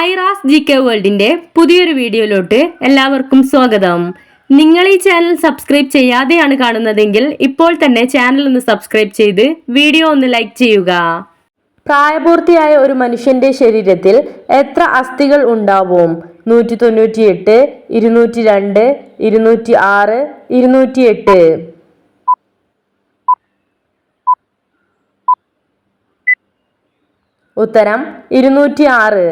Aira's G K വേൾഡിന്റെ പുതിയൊരു വീഡിയോയിലോട്ട് എല്ലാവർക്കും സ്വാഗതം. നിങ്ങൾ ഈ ചാനൽ സബ്സ്ക്രൈബ് ചെയ്യാതെയാണ് കാണുന്നതെങ്കിൽ ഇപ്പോൾ തന്നെ ചാനൽ ഒന്ന് സബ്സ്ക്രൈബ് ചെയ്ത് വീഡിയോ ഒന്ന് ലൈക്ക് ചെയ്യുക. പ്രായപൂർത്തിയായ ഒരു മനുഷ്യന്റെ ശരീരത്തിൽ എത്ര അസ്ഥികൾ ഉണ്ടാവും? നൂറ്റി തൊണ്ണൂറ്റി എട്ട് ഇരുന്നൂറ്റി രണ്ട് ഇരുന്നൂറ്റി ആറ് ഇരുന്നൂറ്റി എട്ട് ഉത്തരം ഇരുന്നൂറ്റി ആറ്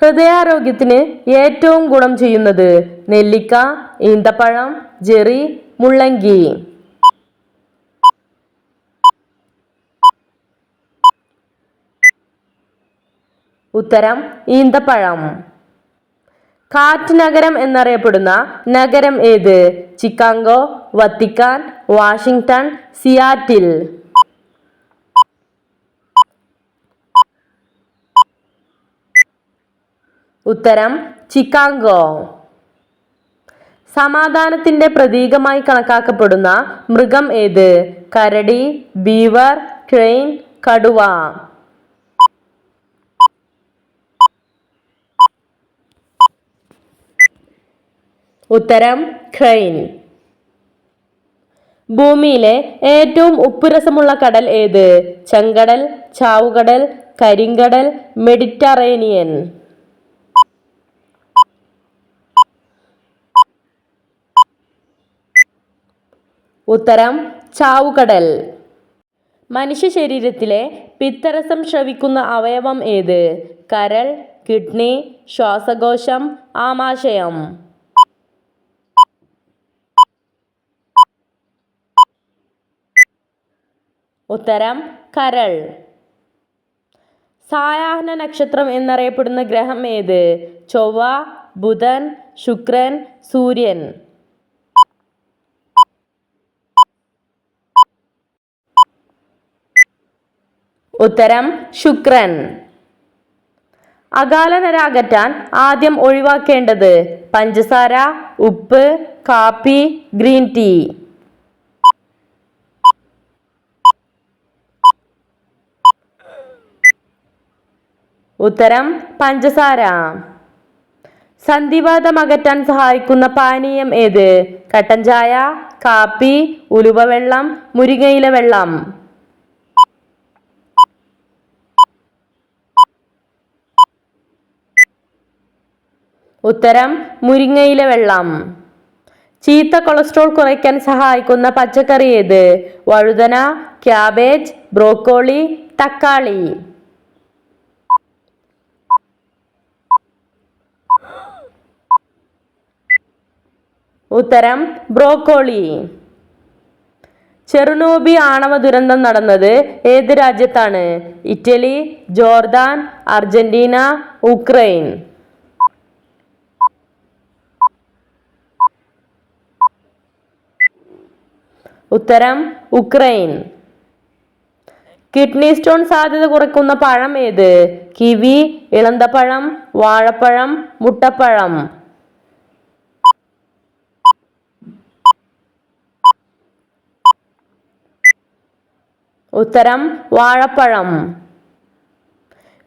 ഹൃദയാരോഗ്യത്തിന് ഏറ്റവും ഗുണം ചെയ്യുന്നത് നെല്ലിക്ക ഈന്തപ്പഴം ജെറി മുള്ളങ്കി. ഉത്തരം ഈന്തപ്പഴം. കാറ്റ് നഗരം എന്നറിയപ്പെടുന്ന നഗരം ഏത്? Chicago Vatican Washington Seattle. ഉത്തരം ചിക്കാഗോ. സമാധാനത്തിന്റെ പ്രതീകമായി കണക്കാക്കപ്പെടുന്ന മൃഗം ഏത്? കരടി ബീവർ ക്രെയിൻ കടുവ. ഉത്തരം ക്രെയിൻ ഭൂമിയിലെ ഏറ്റവും ഉപ്പുരസമുള്ള കടൽ ഏത്? ചെങ്കടൽ ചാവുകടൽ കരിങ്കടൽ മെഡിറ്ററേനിയൻ. ഉത്തരം ചാവുകടൽ. മനുഷ്യ ശരീരത്തിലെ പിത്തരസം ശ്രവിക്കുന്ന അവയവം ഏത്? കരൾ കിഡ്നി ശ്വാസകോശം ആമാശയം. ഉത്തരം കരൾ. സായാഹ്ന നക്ഷത്രം എന്നറിയപ്പെടുന്ന ഗ്രഹം ഏത്? ചൊവ്വ ബുധൻ ശുക്രൻ സൂര്യൻ. ഉത്തരം ശുക്രൻ. അകാലനര അകറ്റാൻ ആദ്യം ഒഴിവാക്കേണ്ടത് പഞ്ചസാര ഉപ്പ് കാപ്പി ഗ്രീൻ ടീ. ഉത്തരം പഞ്ചസാര. സന്ധിവാദം അകറ്റാൻ സഹായിക്കുന്ന പാനീയം ഏത്? കട്ടൻ ചായ കാപ്പി ഉലുവ വെള്ളം മുരിങ്ങയില വെള്ളം. ഉത്തരം മുരിങ്ങയിലെ വെള്ളം. ചീത്ത കൊളസ്ട്രോൾ കുറയ്ക്കാൻ സഹായിക്കുന്ന പച്ചക്കറി ഏത്? വഴുതന ക്യാബേജ് ബ്രോക്കോളി തക്കാളി. ഉത്തരം ബ്രോക്കോളി. ചെറുനോബി ആണവ ദുരന്തം നടന്നത് ഏത് രാജ്യത്താണ്? Italy Jordan Argentina Ukraine. ഉത്തരം ഉക്രൈൻ. കിഡ്നി സ്റ്റോൺ സാധ്യത കുറയ്ക്കുന്ന പഴം ഏത്? കിവി ഇളന്തപ്പഴം വാഴപ്പഴം മുട്ടപ്പഴം. ഉത്തരം വാഴപ്പഴം.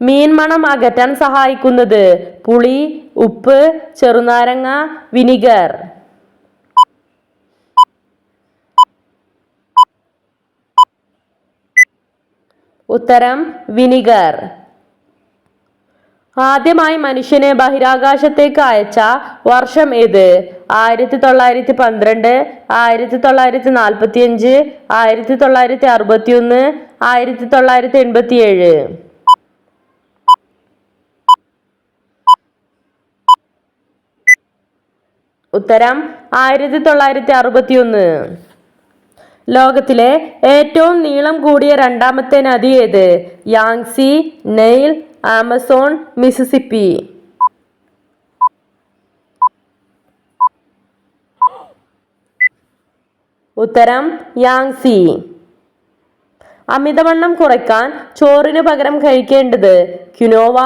മീൻ മണം അകറ്റാൻ സഹായിക്കുന്നത് പുളി ഉപ്പ് ചെറുനാരങ്ങ വിനിഗർ. ഉത്തരം വിനിഗർ. ആദ്യമായി മനുഷ്യനെ ബഹിരാകാശത്തേക്ക് അയച്ച വർഷം ഏത്? ആയിരത്തി തൊള്ളായിരത്തി പന്ത്രണ്ട് ആയിരത്തി തൊള്ളായിരത്തി നാൽപ്പത്തി അഞ്ച് ആയിരത്തി തൊള്ളായിരത്തി അറുപത്തി ഒന്ന് ആയിരത്തി തൊള്ളായിരത്തി എൺപത്തി ഏഴ് ഉത്തരം ആയിരത്തി തൊള്ളായിരത്തി അറുപത്തി ഒന്ന് ലോകത്തിലെ ഏറ്റവും നീളം കൂടിയ രണ്ടാമത്തെ നദി ഏത്? യാങ്സി നെയിൽ ആമസോൺ മിസിസിപ്പി ഉത്തരം യാങ്സി. അമിതവണ്ണം കുറയ്ക്കാൻ ചോറിന് പകരം കഴിക്കേണ്ടത് ക്യുനോവ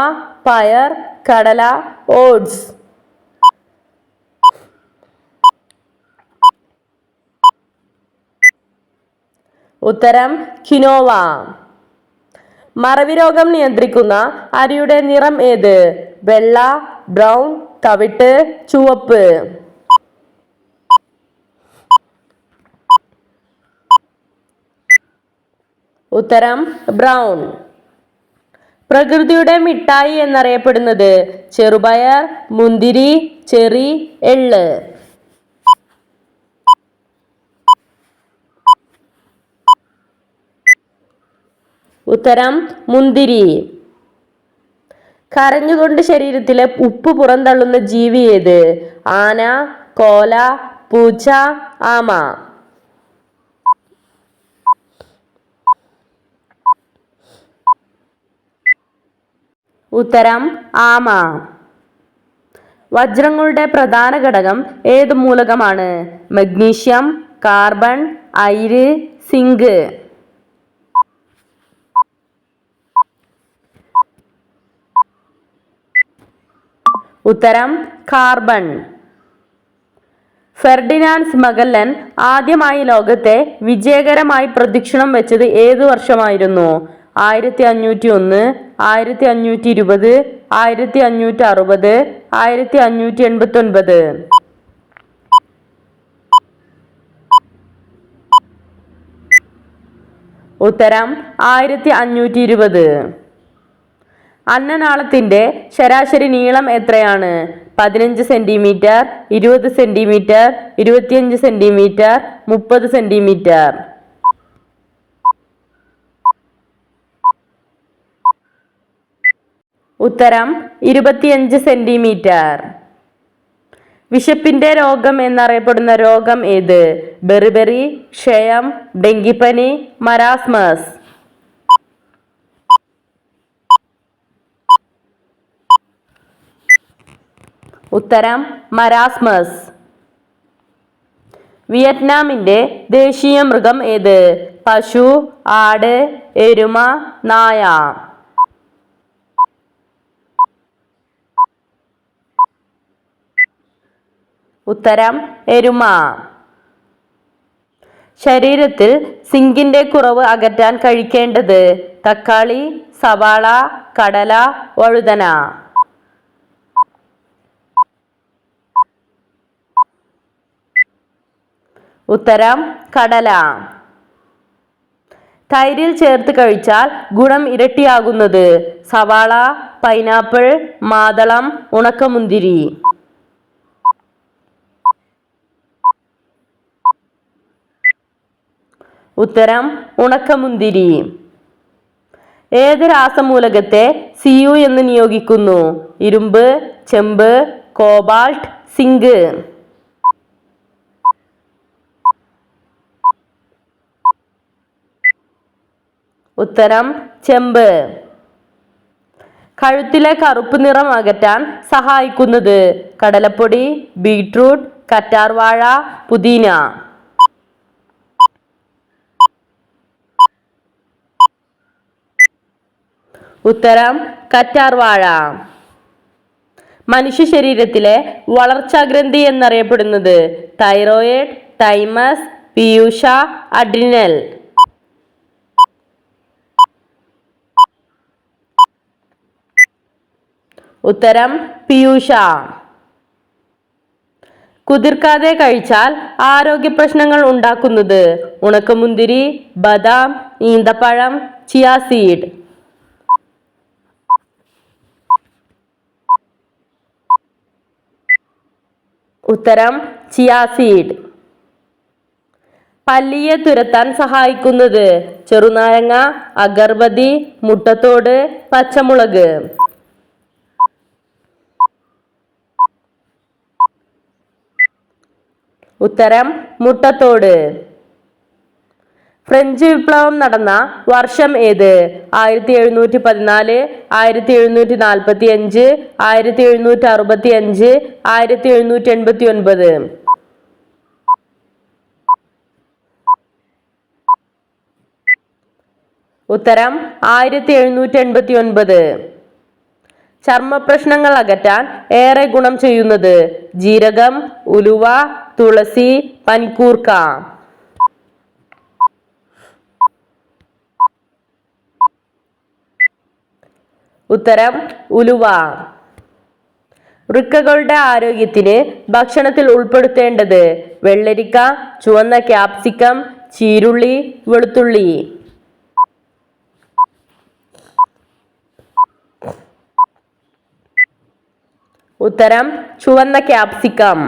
പയർ കടല ഓട്സ്. ഉത്തരം കിനോവ മറവി രോഗം നിയന്ത്രിക്കുന്ന അരിയുടെ നിറം ഏത്? വെള്ള ബ്രൗൺ തവിട്ട് ചുവപ്പ്. ഉത്തരം ബ്രൗൺ. പ്രകൃതിയുടെ മിഠായി എന്നറിയപ്പെടുന്നത് ചെറുപയർ മുന്തിരി ചെറി എള്ള്. ഉത്തരം മുന്തിരി. കരഞ്ഞുകൊണ്ട് ശരീരത്തിലെ ഉപ്പ് പുറന്തള്ളുന്ന ജീവി ഏത്? ആന കോല പൂച്ച ആമ. ഉത്തരം ആമ. വജ്രങ്ങളുടെ പ്രധാന ഘടകം ഏത് മൂലകമാണ്? മഗ്നീഷ്യം കാർബൺ അയിര് സിങ്ക്. ഉത്തരം കാർബൺ. ഫെർഡിനാൻസ് മഗല്ലൻ ആദ്യമായി ലോകത്തെ വിജയകരമായി പ്രദക്ഷിണം വെച്ചത് ഏത് വർഷമായിരുന്നു? ആയിരത്തി അഞ്ഞൂറ്റി ഒന്ന് ആയിരത്തി അഞ്ഞൂറ്റി ഇരുപത് ആയിരത്തി അഞ്ഞൂറ്റി അറുപത് ആയിരത്തി അഞ്ഞൂറ്റി എൺപത്തി ഒൻപത് ഉത്തരം ആയിരത്തി അഞ്ഞൂറ്റി ഇരുപത് അന്നനാളത്തിന്റെ ശരാശരി നീളം എത്രയാണ്? പതിനഞ്ച് സെന്റിമീറ്റർ ഇരുപത് സെന്റിമീറ്റർ ഇരുപത്തിയഞ്ച് സെന്റിമീറ്റർ മുപ്പത് സെന്റിമീറ്റർ. ഉത്തരം ഇരുപത്തിയഞ്ച് സെന്റിമീറ്റർ. വിശപ്പിന്റെ രോഗം എന്നറിയപ്പെടുന്ന രോഗം ഏത്? ബെറിബെറി ക്ഷയം ഡെങ്കിപ്പനി മരാസ്മസ്. ഉത്തരം മരാസ്മസ്. വിയറ്റ്നാമിന്റെ ദേശീയ മൃഗം ഏത്? പശു ആട് എരുമ നായ. ഉത്തരം എരുമ. ശരീരത്തിൽ സിങ്കിന്റെ കുറവ് അകറ്റാൻ കഴിക്കേണ്ടത് തക്കാളി സവാള കടല വഴുതന. ഉത്തരം കടല. തൈരിൽ ചേർത്ത് കഴിച്ചാൽ ഗുണം ഇരട്ടിയാകുന്നത്. സവാള പൈനാപ്പിൾ മാതളം ഉണക്കമുന്തിരി. ഉത്തരം ഉണക്കമുന്തിരി. ഏത് രാസമൂലകത്തെ സിയു എന്ന് നിയോഗിക്കുന്നു. ഇരുമ്പ് ചെമ്പ് കോബാൾട്ട് സിങ്ക്. ഉത്തരം ചെമ്പ്. കഴുത്തിലെ കറുപ്പ് നിറം അകറ്റാൻ സഹായിക്കുന്നത് കടലപ്പൊടി ബീട്രൂട്ട് കറ്റാർവാഴ പുതിന. ഉത്തരം കറ്റാർവാഴ. മനുഷ്യ ശരീരത്തിലെ വളർച്ചാ ഗ്രന്ഥി എന്നറിയപ്പെടുന്നത് തൈറോയിഡ് തൈമസ് പിയൂഷ അഡ്രിനൽ. ഉത്തരം പിയൂഷ. കുതിർക്കാതെ കഴിച്ചാൽ ആരോഗ്യ പ്രശ്നങ്ങൾ ഉണ്ടാക്കുന്നത് ഉണക്കമുന്തിരി ബദാം ഈന്തപ്പഴം ചിയാ സീഡ്. ഉത്തരം ചിയാ സീഡ്. പല്ലിയെ തുരത്താൻ സഹായിക്കുന്നത് ചെറുനാരങ്ങ അഗർബതി മുട്ടത്തോട് പച്ചമുളക്. ഉത്തരം മുട്ടത്തോട്. ഫ്രഞ്ച് വിപ്ലവം നടന്ന വർഷം ഏത്? ആയിരത്തി എഴുന്നൂറ്റി പതിനാല് ആയിരത്തി എഴുന്നൂറ്റി നാൽപ്പത്തി അഞ്ച് ആയിരത്തി എഴുന്നൂറ്റി അറുപത്തി അഞ്ച് ആയിരത്തി എഴുന്നൂറ്റി എൺപത്തി ഒൻപത് ഉത്തരം ആയിരത്തി എഴുന്നൂറ്റി എൺപത്തി ഒൻപത് ചർമ്മ പ്രശ്നങ്ങൾ അകറ്റാൻ ഏറെ ഗുണം ചെയ്യുന്നത്. ജീരകം ഉലുവ തുളസി പനിക്കൂർക്ക. ഉത്തരം ഉലുവ. വൃക്കകളുടെ ആരോഗ്യത്തിന് ഭക്ഷണത്തിൽ ഉൾപ്പെടുത്തേണ്ടത് വെള്ളരിക്ക ചുവന്ന ക്യാപ്സിക്കം ചീരുള്ളി വെളുത്തുള്ളി. ഉത്തരം ചുവന്ന ക്യാപ്സിക്കം.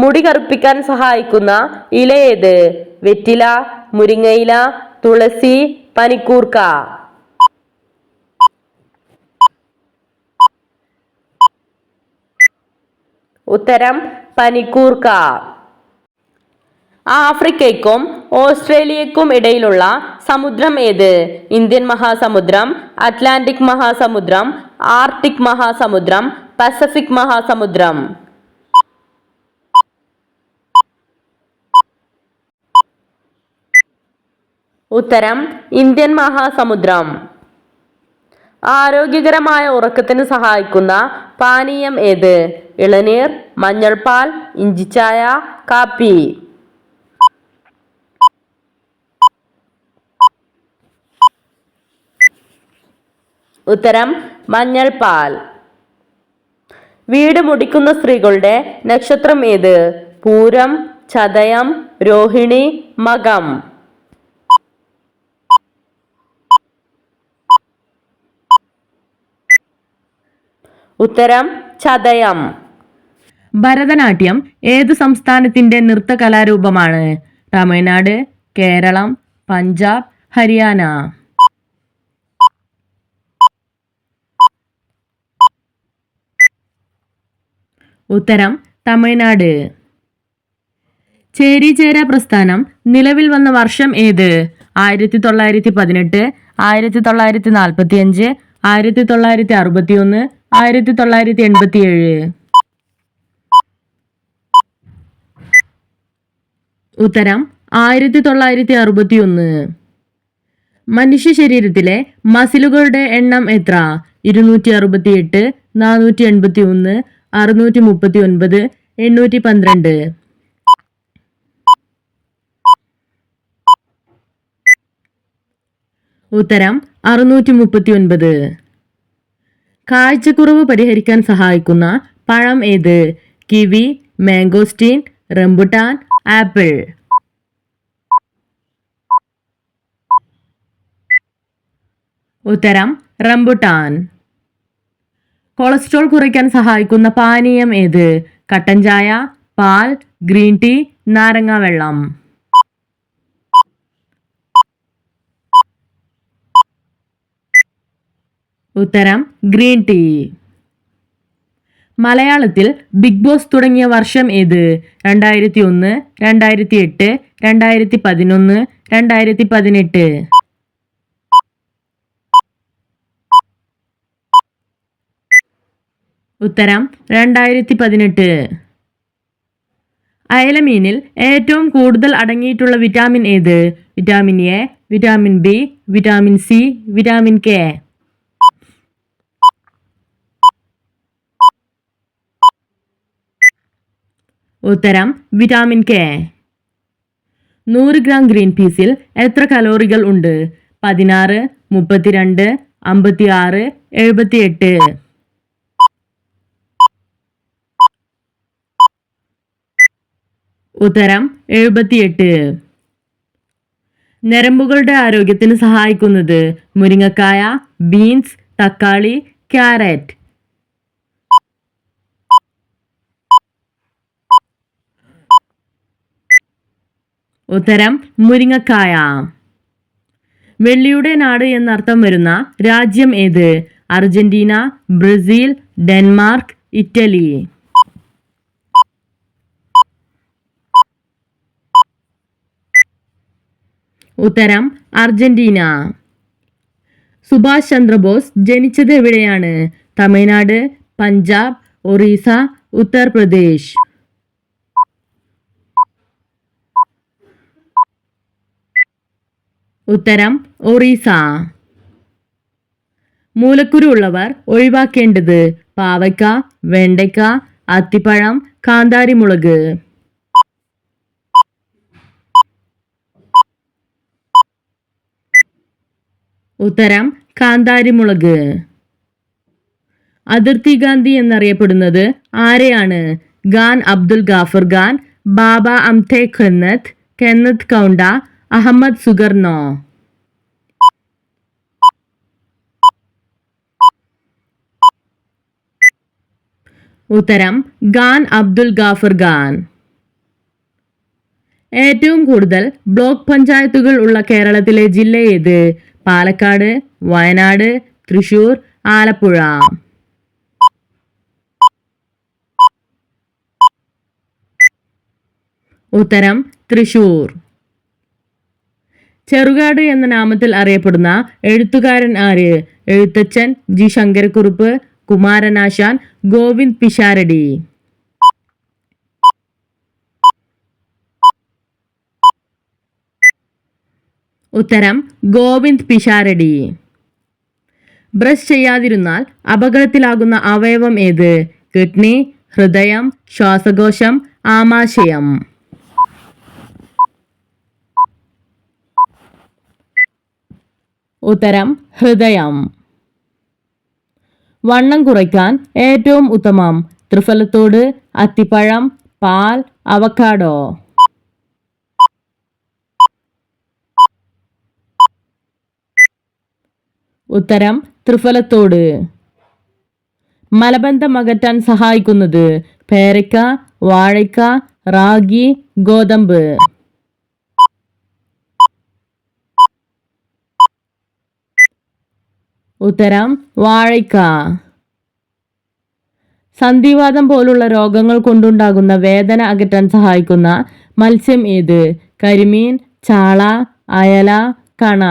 മുടി കറുപ്പിക്കാൻ സഹായിക്കുന്ന ഇല ഏത്? വെറ്റില മുരിങ്ങയില തുളസി പനിക്കൂർക്ക. ഉത്തരം പനിക്കൂർക്ക. ആഫ്രിക്കയ്ക്കും ഓസ്ട്രേലിയക്കും ഇടയിലുള്ള സമുദ്രം ഏത്? ഇന്ത്യൻ മഹാസമുദ്രം അറ്റ്ലാന്റിക് മഹാസമുദ്രം ആർട്ടിക് മഹാസമുദ്രം പസഫിക് മഹാസമുദ്രം. ഉത്തരം ഇന്ത്യൻ മഹാസമുദ്രം. ആരോഗ്യകരമായ ഉറക്കത്തിന് സഹായിക്കുന്ന പാനീയം ഏത്? ഇളനീർ മഞ്ഞൾപ്പാൽ ഇഞ്ചിച്ചായ കാപ്പി. ഉത്തരം മഞ്ഞൾപാൽ വീട് മുടിക്കുന്ന സ്ത്രീകളുടെ നക്ഷത്രം ഏത്? പൂരം ചതയം രോഹിണി മകം. ഉത്തരം ചതയം. ഭരതനാട്യം ഏത് സംസ്ഥാനത്തിന്റെ നൃത്ത കലാരൂപമാണ് തമിഴ്നാട് കേരളം പഞ്ചാബ് ഹരിയാന. ഉത്തരം തമിഴ്നാട്. ചേരിചേര പ്രസ്ഥാനം നിലവിൽ വന്ന വർഷം ഏത്? ആയിരത്തി തൊള്ളായിരത്തി പതിനെട്ട് ആയിരത്തി തൊള്ളായിരത്തി നാൽപ്പത്തി അഞ്ച് ആയിരത്തി തൊള്ളായിരത്തി അറുപത്തി ഒന്ന് ആയിരത്തി തൊള്ളായിരത്തി എൺപത്തി ഏഴ് ഉത്തരം ആയിരത്തി തൊള്ളായിരത്തി അറുപത്തി ഒന്ന് മനുഷ്യ ശരീരത്തിലെ മസിലുകളുടെ എണ്ണം എത്ര? ഇരുന്നൂറ്റി അറുപത്തി എട്ട് നാനൂറ്റി എൺപത്തി ഒന്ന് അറുന്നൂറ്റി മുപ്പത്തി ഒൻപത് എണ്ണൂറ്റി പന്ത്രണ്ട് ഉത്തരം അറുന്നൂറ്റി മുപ്പത്തി ഒൻപത് കാഴ്ചക്കുറവ് പരിഹരിക്കാൻ സഹായിക്കുന്ന പഴം ഏത്? Kiwi mangosteen rambutan apple. ഉത്തരം റംബുട്ടാൻ. കൊളസ്ട്രോൾ കുറയ്ക്കാൻ സഹായിക്കുന്ന പാനീയം ഏത്? കട്ടൻ ചായ പാൽ ഗ്രീൻ ടീ നാരങ്ങ വെള്ളം. ഉത്തരം ഗ്രീൻ ടീ. മലയാളത്തിൽ ബിഗ് ബോസ് തുടങ്ങിയ വർഷം ഏത്? രണ്ടായിരത്തി ഒന്ന് രണ്ടായിരത്തി എട്ട് രണ്ടായിരത്തി പതിനൊന്ന് രണ്ടായിരത്തി പതിനെട്ട് ഉത്തരം രണ്ടായിരത്തി പതിനെട്ട് അയലമീനിൽ ഏറ്റവും കൂടുതൽ അടങ്ങിയിട്ടുള്ള വിറ്റാമിൻ ഏത്? Vitamin A vitamin B vitamin C vitamin K. ഉത്തരം വിറ്റാമിൻ കെ. നൂറ് ഗ്രാം ഗ്രീൻ പീസിൽ എത്ര കലോറികൾ ഉണ്ട്? പതിനാറ് മുപ്പത്തിരണ്ട് അമ്പത്തി ആറ് എഴുപത്തിയെട്ട്. ഉത്തരം എഴുപത്തിയെട്ട്. നരമ്പുകളുടെ ആരോഗ്യത്തിന് സഹായിക്കുന്നത് മുരിങ്ങക്കായ ബീൻസ് തക്കാളി ക്യാരറ്റ്. ഉത്തരം മുരിങ്ങക്കായ. വെള്ളിയുടെ നാട് എന്നർത്ഥം വരുന്ന രാജ്യം ഏത്? Argentina Brazil Denmark Italy. ഉത്തരം അർജന്റീന. സുഭാഷ് ചന്ദ്രബോസ് ജനിച്ചത് എവിടെയാണ്? തമിഴ്നാട് പഞ്ചാബ് ഒറീസ ഉത്തർപ്രദേശ്. ഉത്തരം ഒറീസ. മൂലക്കുരു ഉള്ളവർ ഒഴിവാക്കേണ്ടത് പാവയ്ക്ക വെണ്ടയ്ക്ക അത്തിപ്പഴം കാന്താരിമുളക്. ഉത്തരം കാന്താരിമുളക്. അതിർത്തി ഗാന്ധി എന്നറിയപ്പെടുന്നത് ആരെയാണ്? Khan Abdul Ghaffar Khan Baba Amte ഖന്നത്ത് Kenneth Kaunda Ahmed Sukarno ഉത്തരം ഖാൻ അബ്ദുൽ ഗാഫർ ഖാൻ. ഏറ്റവും കൂടുതൽ ബ്ലോക്ക് പഞ്ചായത്തുകൾ ഉള്ള കേരളത്തിലെ ജില്ല ഏത്? പാലക്കാട് വയനാട് തൃശൂർ ആലപ്പുഴ. ഉത്തരം തൃശൂർ. ചെറുകാട് എന്ന നാമത്തിൽ അറിയപ്പെടുന്ന എഴുത്തുകാരൻ ആര്? എഴുത്തച്ഛൻ ജി. ശങ്കരക്കുറുപ്പ് കുമാരനാശാൻ ഗോവിന്ദ് പിഷാരടി. ഉത്തരം ഗോവിന്ദ് പിഷാരടി. ബ്രഷ് ചെയ്യാതിരുന്നാൽ അപകടത്തിലാകുന്ന അവയവം ഏത്? കിഡ്നി ഹൃദയം ശ്വാസകോശം ആമാശയം. ഉത്തരം ഹൃദയം. വണ്ണം കുറയ്ക്കാൻ ഏറ്റവും ഉത്തമം. ത്രിഫലത്തോട് അത്തിപ്പഴം പാൽ അവക്കാഡോ ഉത്തരം ത്രിഫലത്തോട്. മലബന്ധം അകറ്റാൻ സഹായിക്കുന്നത് പേരയ്ക്ക വാഴയ്ക്ക റാഗി ഗോതമ്പ്. ഉത്തരം വാഴയ്ക്ക. സന്ധിവാദം പോലുള്ള രോഗങ്ങൾ കൊണ്ടുണ്ടാകുന്ന വേദന അകറ്റാൻ സഹായിക്കുന്ന മത്സ്യം ഏത്? കരിമീൻ ചാള അയല കണ.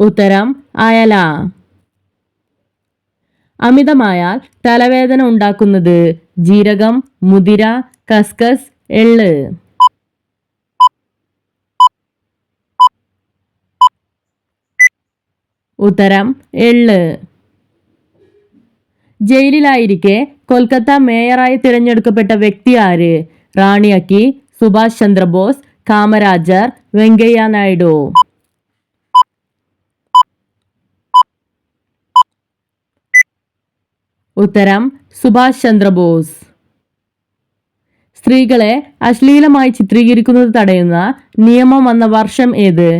ഉത്തരം അയല. അമിതമായാൽ തലവേദന ഉണ്ടാക്കുന്നത് ജീരകം മുതിര കസ്കസ് എള്ള്. ഉത്തരം എള്ള്. ജയിലിലായിരിക്കെ കൊൽക്കത്ത മേയറായി തിരഞ്ഞെടുക്കപ്പെട്ട വ്യക്തി ആര്? റാണിയക്കി സുഭാഷ് ചന്ദ്രബോസ് കാമരാജർ വെങ്കയ്യ നായിഡു. ഉത്തരം സുഭാഷ് ചന്ദ്രബോസ്. സ്ത്രീകളെ അശ്ലീലമായി ചിത്രീകരിക്കുന്നത് തടയുന്ന നിയമം വന്ന വർഷം ഏത്?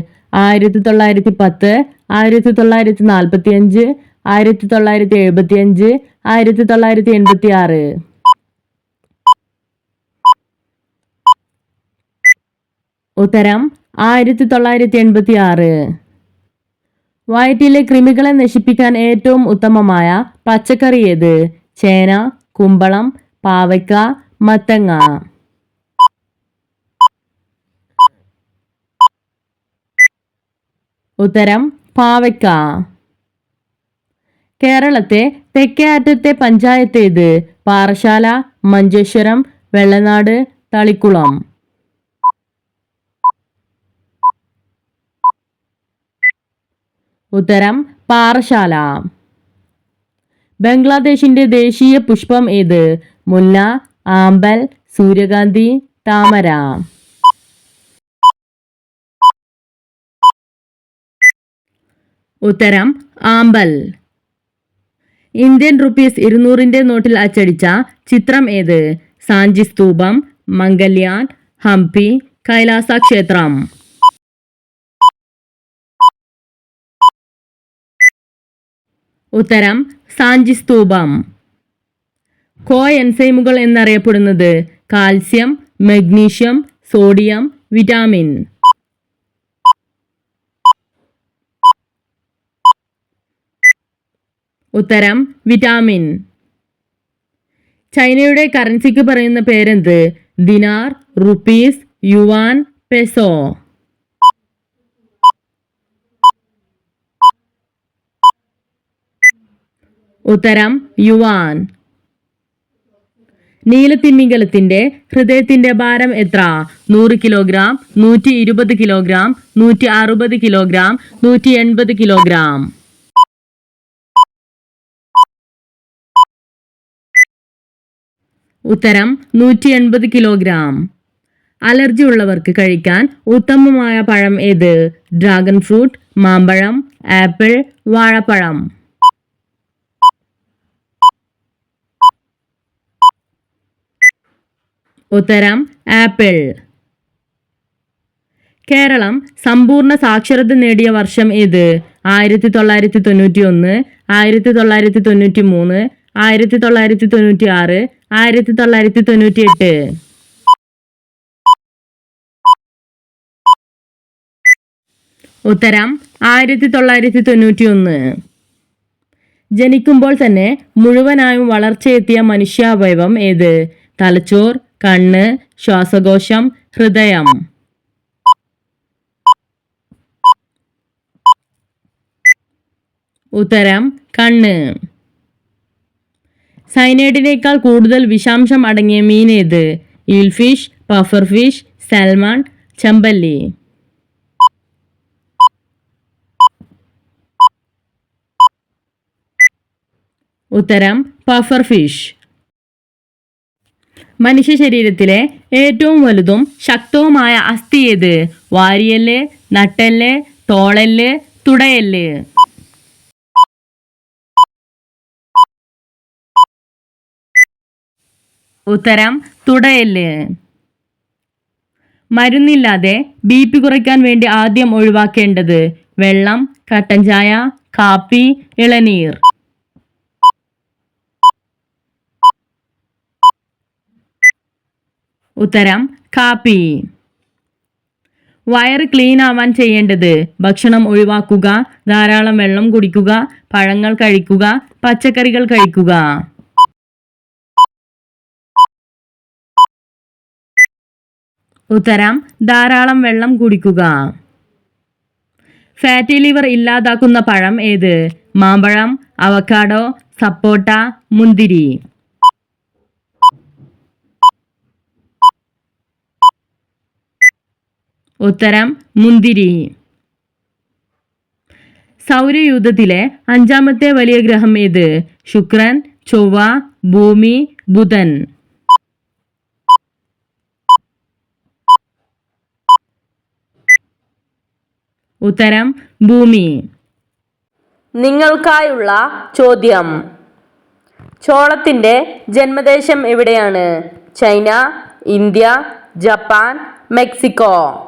ആയിരത്തി തൊള്ളായിരത്തി പത്ത് ആയിരത്തി തൊള്ളായിരത്തി നാൽപ്പത്തി അഞ്ച് ആയിരത്തി തൊള്ളായിരത്തി എഴുപത്തി അഞ്ച് ആയിരത്തി തൊള്ളായിരത്തി എൺപത്തി ആറ് ഉത്തരം ആയിരത്തി തൊള്ളായിരത്തി എൺപത്തി ആറ് വയറ്റിലെ കൃമികളെ നശിപ്പിക്കാൻ ഏറ്റവും ഉത്തമമായ പച്ചക്കറി ഏത്? ചേന കുമ്പളം പാവയ്ക്ക മത്തങ്ങ. ഉത്തരം പാവയ്ക്ക. കേരളത്തെ തെക്കേ അറ്റത്തെ പഞ്ചായത്ത് ഏത്? പാറശാല മഞ്ചേശ്വരം വെള്ളനാട് തളിക്കുളം. ഉത്തരം പാറശാല. ബംഗ്ലാദേശിന്റെ ദേശീയ പുഷ്പം ഏത്? മുല്ല ആമ്പൽ സൂര്യകാന്തി താമര. ഉത്തരം ആമ്പൽ. ഇന്ത്യൻ റുപ്പീസ് ഇരുന്നൂറിന്റെ നോട്ടിൽ അച്ചടിച്ച ചിത്രം ഏത്? സാഞ്ചി സ്തൂപം മംഗല്യാൻ ഹംപി കൈലാസ ക്ഷേത്രം. ഉത്തരം സാഞ്ചി സ്തൂപം. കോ എൻസൈമുകൾ എന്നറിയപ്പെടുന്നത് കാൽസ്യം മഗ്നീഷ്യം സോഡിയം വിറ്റാമിൻ. ഉത്തരം വിറ്റാമിൻ. ചൈനയുടെ കറൻസിക്ക് പറയുന്ന പേരെന്ത്? Dinar rupees yuan peso. ഉത്തരം യുവാൻ. നീലത്തിമിംഗലത്തിന്റെ ഹൃദയത്തിന്റെ ഭാരം എത്ര? നൂറ് കിലോഗ്രാം നൂറ്റി ഇരുപത് കിലോഗ്രാം നൂറ്റി അറുപത് കിലോഗ്രാം നൂറ്റി എൺപത് കിലോഗ്രാം. ഉത്തരം നൂറ്റി എൺപത് കിലോഗ്രാം. അലർജി ഉള്ളവർക്ക് കഴിക്കാൻ ഉത്തമമായ പഴം ഏത്? ഡ്രാഗൺ ഫ്രൂട്ട് മാമ്പഴം ആപ്പിൾ വാഴപ്പഴം. ഉത്തരം ആപ്പിൾ. കേരളം സമ്പൂർണ സാക്ഷരത നേടിയ വർഷം ഏത്? ആയിരത്തി തൊള്ളായിരത്തി തൊണ്ണൂറ്റി ഒന്ന് ആയിരത്തി തൊള്ളായിരത്തി തൊണ്ണൂറ്റി മൂന്ന് ആയിരത്തി തൊള്ളായിരത്തി തൊണ്ണൂറ്റി ആറ് ആയിരത്തി തൊള്ളായിരത്തി തൊണ്ണൂറ്റി എട്ട് ഉത്തരം ആയിരത്തി തൊള്ളായിരത്തി തൊണ്ണൂറ്റി ഒന്ന് ജനിക്കുമ്പോൾ തന്നെ മുഴുവനായും വളർച്ചയെത്തിയ മനുഷ്യാവയവം ഏത്? തലച്ചോർ കണ്ണ് ശ്വാസകോശം ഹൃദയം. ഉത്തരം കണ്ണ്. സൈനൈഡിനേക്കാൾ കൂടുതൽ വിഷാംശം അടങ്ങിയ മീൻ ഏത്? ഈൽഫിഷ് പഫർ ഫിഷ് സാൽമൺ ചെമ്പല്ലി. ഉത്തരം പഫർ ഫിഷ് മനുഷ്യ ശരീരത്തിലെ ഏറ്റവും വലുതും ശക്തവുമായ അസ്ഥി ഏത്? വാരിയൽ നട്ടൽ തോളൽ തുടയൽ ഉത്തരം തുടയൽ മരുന്നില്ലാതെ ബി പി കുറയ്ക്കാൻ വേണ്ടി ആദ്യം ഒഴിവാക്കേണ്ടത് വെള്ളം കട്ടൻചായ കാപ്പി ഇളനീർ. ഉത്തരം കാപ്പി. വയറ് ക്ലീൻ ആവാൻ ചെയ്യേണ്ടത് ഭക്ഷണം ഒഴിവാക്കുക ധാരാളം വെള്ളം കുടിക്കുക പഴങ്ങൾ കഴിക്കുക പച്ചക്കറികൾ കഴിക്കുക. ഉത്തരം ധാരാളം വെള്ളം കുടിക്കുക. ഫാറ്റി ലിവർ ഇല്ലാതാക്കുന്ന പഴം ഏത്? മാമ്പഴം അവക്കാഡോ സപ്പോട്ട മുന്തിരി. ഉത്തരം മുന്തിരി. സൗരയൂഥത്തിലെ അഞ്ചാമത്തെ വലിയ ഗ്രഹം ഏത്? ശുക്രൻ ചൊവ്വ ഭൂമി ബുധൻ. ഉത്തരം ഭൂമി. നിങ്ങൾക്കായുള്ള ചോദ്യം. ചോളത്തിന്റെ ജന്മദേശം എവിടെയാണ്? China India Japan Mexico.